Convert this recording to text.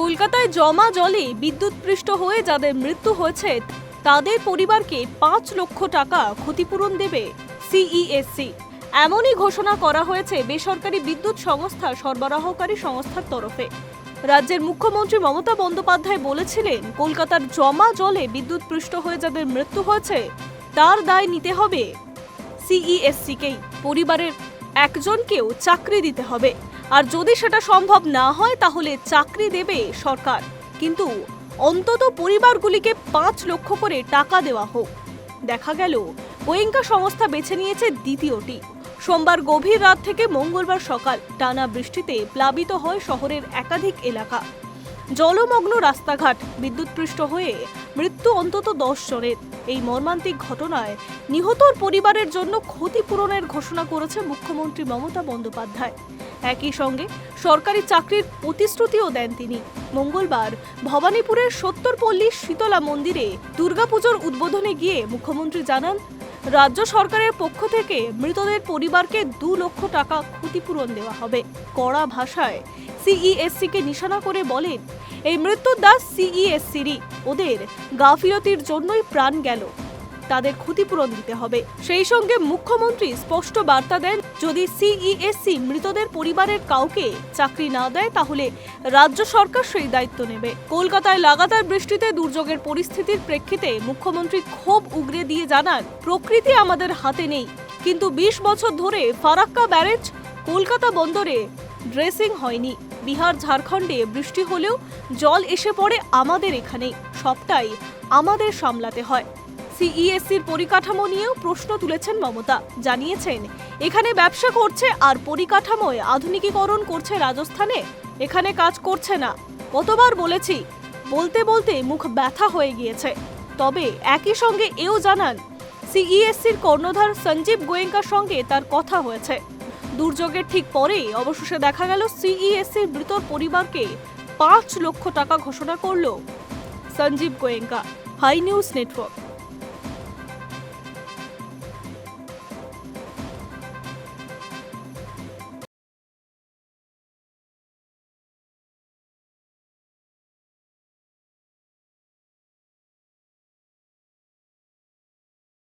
কলকাতায় জমা জলে বিদ্যুৎপৃষ্ট হয়ে যাদের মৃত্যু হয়েছে, তাদের পরিবারকে পাঁচ লক্ষ টাকা ক্ষতিপূরণ দেবে সিইএসসি এমনই ঘোষণা করা হয়েছে বেসরকারি বিদ্যুৎ সংস্থা সরবরাহকারী সংস্থার তরফে। রাজ্যের মুখ্যমন্ত্রী মমতা বন্দ্যোপাধ্যায় বলেছিলেন, কলকাতার জমা জলে বিদ্যুৎপৃষ্ট হয়ে যাদের মৃত্যু হয়েছে, তার দায় নিতে হবে সিইএসসিকেই পরিবারের একজনকেও চাকরি দিতে হবে। আর যদি সেটা সম্ভব না হয়, তাহলে চাকরি দেবে সরকার। কিন্তু অন্তত পরিবারগুলিকে পাঁচ লক্ষ করে টাকা দেওয়া হোক। দেখা গেল গোয়েঙ্কা সংস্থা বেছে নিয়েছে দ্বিতীয়টি। সোমবার গভীর রাত থেকে মঙ্গলবার সকাল টানা বৃষ্টিতে প্লাবিত হয় শহরের একাধিক এলাকা। জলমগ্ন রাস্তাঘাট বিদ্যুৎপৃষ্ট হয়ে মৃত্যু অন্তত দশ জনের। এই মর্মান্তিক ঘটনায় নিহতর পরিবারের জন্য ক্ষতিপূরণের ঘোষণা করেছে মুখ্যমন্ত্রী মমতা বন্দ্যোপাধ্যায়। একই সঙ্গে সরকারি চাকরির প্রতিশ্রুতিও দেন তিনি। মঙ্গলবার ভবানীপুরের সত্তরপল্লী শীতলা মন্দিরে দুর্গাপুজোর উদ্বোধনে গিয়ে মুখ্যমন্ত্রী জানান, রাজ্য সরকারের পক্ষ থেকে মৃতদের পরিবারকে দু লক্ষ টাকা ক্ষতিপূরণ দেওয়া হবে। কড়া ভাষায় সিইএসসি কে নিশানা করে বলেন এই মৃত্যুর দাস সিইএসসিরই ওদের গাফিলতির জন্যই প্রাণ গেল। তাদের ক্ষতিপূরণ দিতে হবে। সেই সঙ্গে মুখ্যমন্ত্রী স্পষ্ট বার্তা দেন, যদি সিইএসসি মৃতদের পরিবারের কাউকে চাকরি না দেয়, তাহলে রাজ্য সরকার সেই দায়িত্ব নেবে। কলকাতায় লাগাতার বৃষ্টিতে দুর্যোগের পরিস্থিতির প্রেক্ষিতে মুখ্যমন্ত্রী ক্ষোভ উগরে দিয়ে জানান, প্রকৃতি আমাদের হাতে নেই। কিন্তু বিশ বছর ধরে ফারাক্কা ব্যারেজ কলকাতা বন্দরে ড্রেসিং হয়নি। বিহার, ঝাড়খণ্ডে বৃষ্টি হলেও জল এসে পড়ে আমাদের এখানে। সবটাই আমাদের সামলাতে হয়। সিইএসসির পরিকাঠামো নিয়েও প্রশ্ন তুলেছেন মমতা। জানিয়েছেন, এখানে ব্যবসা করছে আর পরিকাঠামোয় আধুনিকীকরণ করছে রাজস্থানে? এখানে কাজ করছে না। কতবার বলেছি, বলতে বলতে মুখ ব্যথা হয়ে গিয়েছে। তবে একই সঙ্গে এও জানান, সিইএসসির কর্ণধার সঞ্জীব গোয়েঙ্কার সঙ্গে তার কথা হয়েছে। দুর্যোগের ঠিক পরেই অবশেষে দেখা গেল সিইএসসির মৃতর পরিবারকে পাঁচ লক্ষ টাকা ঘোষণা করল Sanjiv Goenka, Hi News Network.